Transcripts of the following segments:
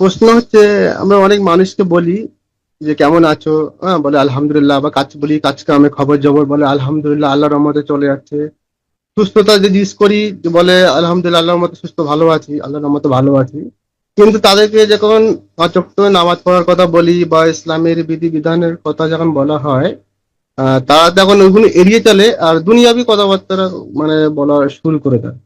প্রশ্ন হচ্ছে, আমরা অনেক মানুষকে বলি যে, কেমন আছো? হ্যাঁ বলে, আলহামদুলিল্লাহ, বা কাজ বলি কাজ কামে খবর জবর বলে, আলহামদুলিল্লাহ আল্লাহর রহমতে চলে যাচ্ছে। সুস্থতা যদি জিজ্ঞেস করি বলে, আলহামদুলিল্লাহ, আল্লাহর মতো সুস্থ, ভালো আছি, আল্লাহর রহমতে ভালো আছি। কিন্তু তাদেরকে যখন পাঁচ নামাজ পড়ার কথা বলি, বা ইসলামের বিধি বিধানের কথা যখন বলা হয় তারা তখন ওইগুলো এড়িয়ে চলে, আর দুনিয়াবি কথাবার্তা মানে বলা শুরু করে দেয়।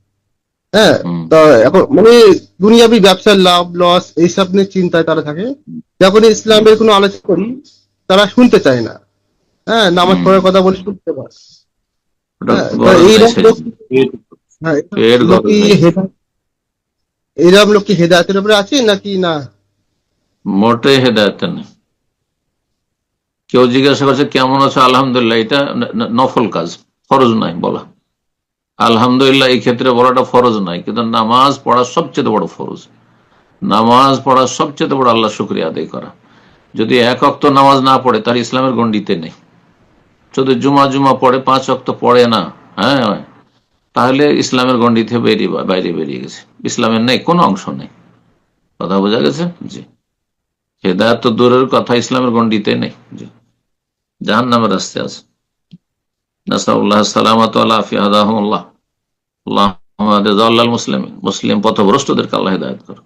হ্যাঁ। তো এখন মানে দুনিয়াবি ব্যবসার লাভ লস এইসব নিয়ে চিন্তায় তারা থাকে। যখন ইসলামের কোনো আলোচনা করি তারা শুনতে চায় না। হ্যাঁ নামাজ। পড়ার কথা বলে শুনতে পারে হ্যাঁ, লোক- হ্যাঁ, এর লোক কি হেদায়তের উপরে আছে নাকি না? মোটে হেদায়ত নেই। কেউ জিজ্ঞাসা করছে কেমন আছো? আলহামদুলিল্লাহ এটা নফল কাজ। ফরজ নাই বলা। আলহামদুলিল্লাহ, এই ক্ষেত্রে বলাটা ফরজ নাই কিন্তু নামাজ পড়া সবচেয়ে বড় ফরজ। নামাজ পড়া সবচেয়ে বড় আল্লাহ শুক্রিয়া আদায় করা। যদি এক অক্ত নামাজ না পড়ে, তার ইসলামের গণ্ডিতে নেই। যদি জুমা জুমা পড়ে, পাঁচ অক্ত পড়ে না হ্যাঁ তাহলে ইসলামের গণ্ডিতে বেরিয়ে বাইরে বেরিয়ে গেছে। ইসলামের নেই, কোনো অংশ নেই। কথা বোঝা গেছে? জি। হেদায়ত তো দূরের কথা, ইসলামের গণ্ডিতে নেই। জি। জাহান নামের রাস্তে আছে নাসাউল্লাহ সালামত আল্লাহ আল্লাহ মুসলিম মুসলিম পথভ্রষ্টদেরকে আল্লাহ হেদায়ত করো